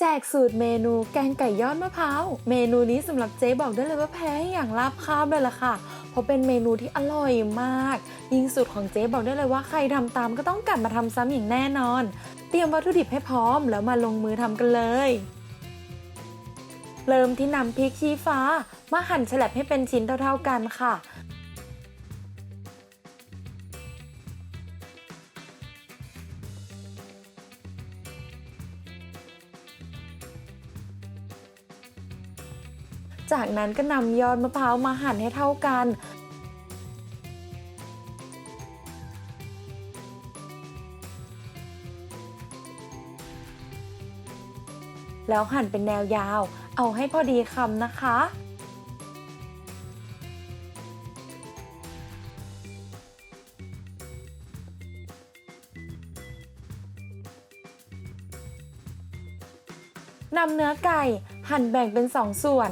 แจกสูตรเมนูแกงไก่ยอดมะพร้าว เมนูนี้สำหรับเจ๊บอกได้เลยว่าแพ้อย่างลาบคาบเลยล่ะค่ะ เพราะเป็นเมนูที่อร่อยมาก ยิ่งสูตรของเจ๊บอกได้เลยว่าใครทำตามก็ต้องกลับมาทำซ้ำอย่างแน่นอน เตรียมวัตถุดิบให้พร้อมแล้วมาลงมือทำกันเลย เริ่มที่นำพริกชี้ฟ้า มาหั่นฉลับให้เป็นชิ้นเท่าๆกันค่ะ จากนั้นก็นำยอดมะพร้าวมาหั่นให้เท่ากัน แล้วหั่นเป็นแนวยาว เอาให้พอดีคำนะคะนำเนื้อไก่หั่นแบ่งเป็นสองส่วน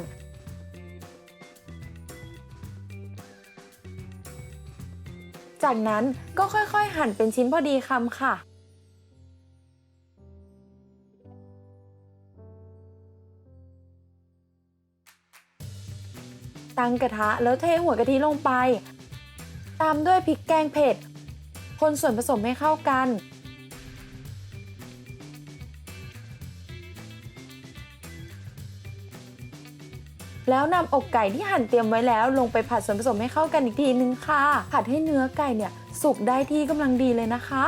จากนั้นก็ค่อยๆ หั่นเป็นชิ้นพอดีคำค่ะตั้งกระทะแล้วเทหัวกะทิลงไป ตามด้วยพริกแกงเผ็ด คนส่วนผสมให้เข้ากัน แล้วนำอกไก่ที่หั่นเตรียมไว้แล้วลงไปผัดส่วนผสมให้เข้ากันอีกทีนึงค่ะ ผัดให้เนื้อไก่เนี่ยสุกได้ที่กำลังดีเลยนะคะ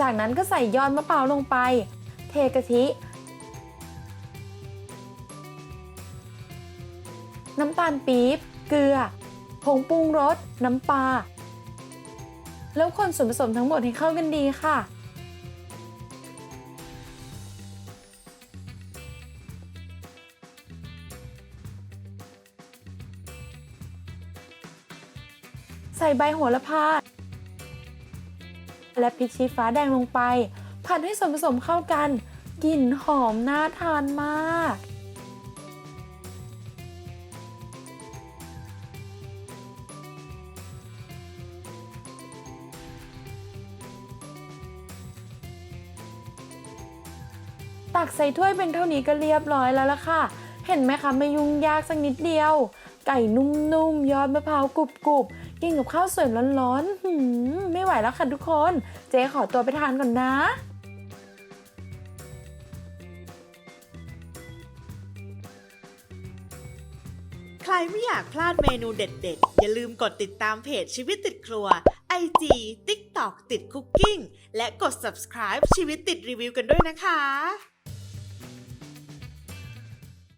จากนั้นก็ใส่ยอดมะพร้าวลงไป เทกะทิ น้ำตาลปี๊บ เกลือ ผงปรุงรส น้ำปลา แล้วคนส่วนผสมทั้งหมดให้เข้ากันดีค่ะ ใส่ใบโหระพาและพริกชี้ฟ้าแดงลงไป ผัดให้ส่วนผสมเข้ากันกลิ่นหอมน่าทานมากตักใส่ถ้วยเป็นเท่านี้ก็เรียบร้อยแล้วล่ะค่ะ เห็นไหมคะไม่ยุ่งยากสักนิดเดียว ไก่นุ่มๆ ยอดมะพร้าวกรุบๆ กินกับข้าวสวยร้อนๆหืมไม่ไหวแล้วค่ะทุกคน เจ๊ขอตัวไปทานก่อนนะใครไม่อยากพลาดเมนูเด็ดๆ อย่าลืมกดติดตามเพจชีวิตติดครัว IG TikTok ติดคุกกิ้งและกด subscribe ชีวิตติดรีวิวกันด้วยนะคะ